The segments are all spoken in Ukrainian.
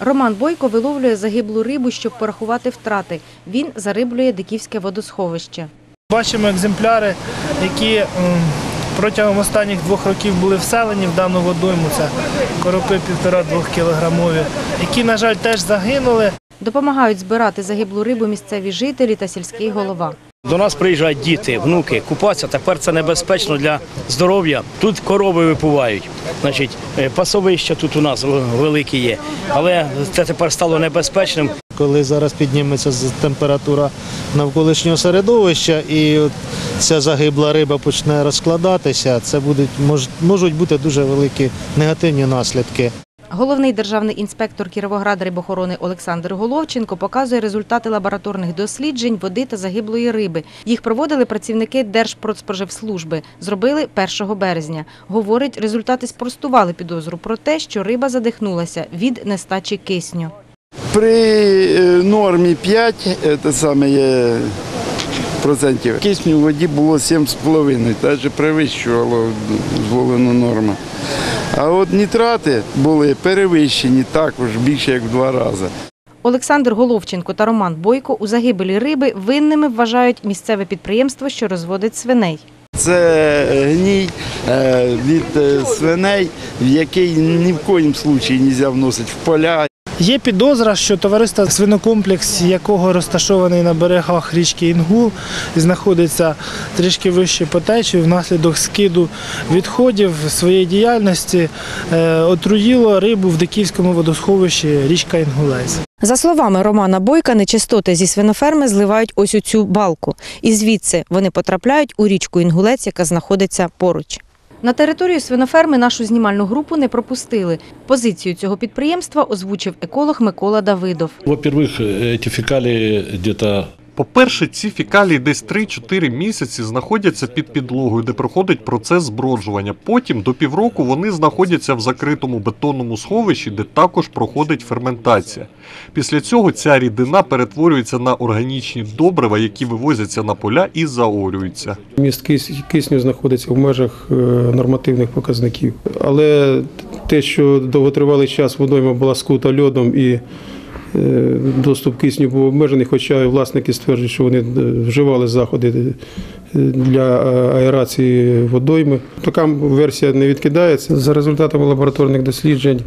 Роман Бойко виловлює загиблу рибу, щоб порахувати втрати. Він зариблює Диківське водосховище. Бачимо екземпляри, які протягом останніх двох років були вселені в дану водойму. Це коропи півтора-двох кілограмові, які, на жаль, теж загинули. Допомагають збирати загиблу рибу місцеві жителі та сільський голова. До нас приїжджають діти, внуки, купатися. Тепер це небезпечно для здоров'я. Тут корови випувають. Значить, е, пасовища тут у нас великі є. Але це тепер стало небезпечним. Коли зараз підніметься температура навколишнього середовища і ця загибла риба почне розкладатися, це будуть мож- можуть бути дуже великі негативні наслідки. Головний державний інспектор Кіровограда рибохорони Олександр Головченко показує результати лабораторних досліджень води та загиблої риби. Їх проводили працівники Держпродспоживслужби. Зробили 1 березня. Говорить, результати спростували підозру про те, що риба задихнулася від нестачі кисню. При е, нормі 5 е, те саме процентів кисню в воді було 7,5, навіть перевищувало дозволену норму. А от нітрати були перевищені також більше як в два рази. Олександр Головченко та Роман Бойко у загибелі риби винними вважають місцеве підприємство, що розводить свиней. Це гній е, від е, свиней, в який ні в коїм случаї не можна вносити в поля. Є підозра, що товариство свинокомплекс, якого розташований на берегах річки Інгул, знаходиться трішки вище по течії, внаслідок скиду відходів своєї діяльності е, отруїло рибу в Диківському водосховищі річка Інгулець. За словами Романа Бойка, нечистоти зі свиноферми зливають ось у цю балку. І звідси вони потрапляють у річку Інгулець, яка знаходиться поруч. На територію свиноферми нашу знімальну групу не пропустили. Позицію цього підприємства озвучив еколог Микола Давидов. Во-первых, ці фекалії где-то По-перше, ці фекалії десь 3-4 місяці знаходяться під підлогою, де проходить процес зброджування. Потім до півроку вони знаходяться в закритому бетонному сховищі, де також проходить ферментація. Після цього ця рідина перетворюється на органічні добрива, які вивозяться на поля і заорюються. Міст кисню знаходиться в межах е, нормативних показників. Але те, що довготривалий час водойма була скута льодом і доступ кисню був обмежений, хоча власники стверджують, що вони е, вживали заходи е, для е, аерації водойми. Така версія не відкидається. За результатами лабораторних досліджень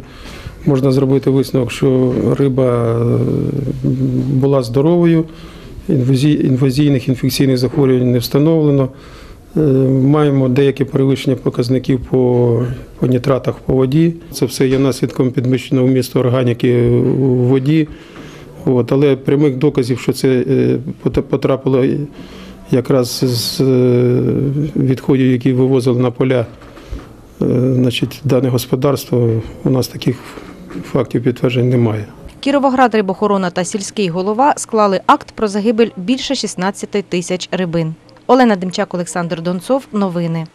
можна зробити висновок, що риба е, була здоровою, інвазійних інфекційних захворювань не встановлено. Е, Маємо деякі перевищення показників по, по нітратах по воді. Це все є наслідком підвищеного вмісту органіки у воді. От, але прямих доказів, що це е, потрапило якраз з е, відходів, які вивозили на поля значить, дане господарство, у нас таких фактів підтверджень немає. Кіровоград рибохорона та сільський голова склали акт про загибель більше 16 тисяч рибин. Олена Демчак, Олександр Донцов. Новини.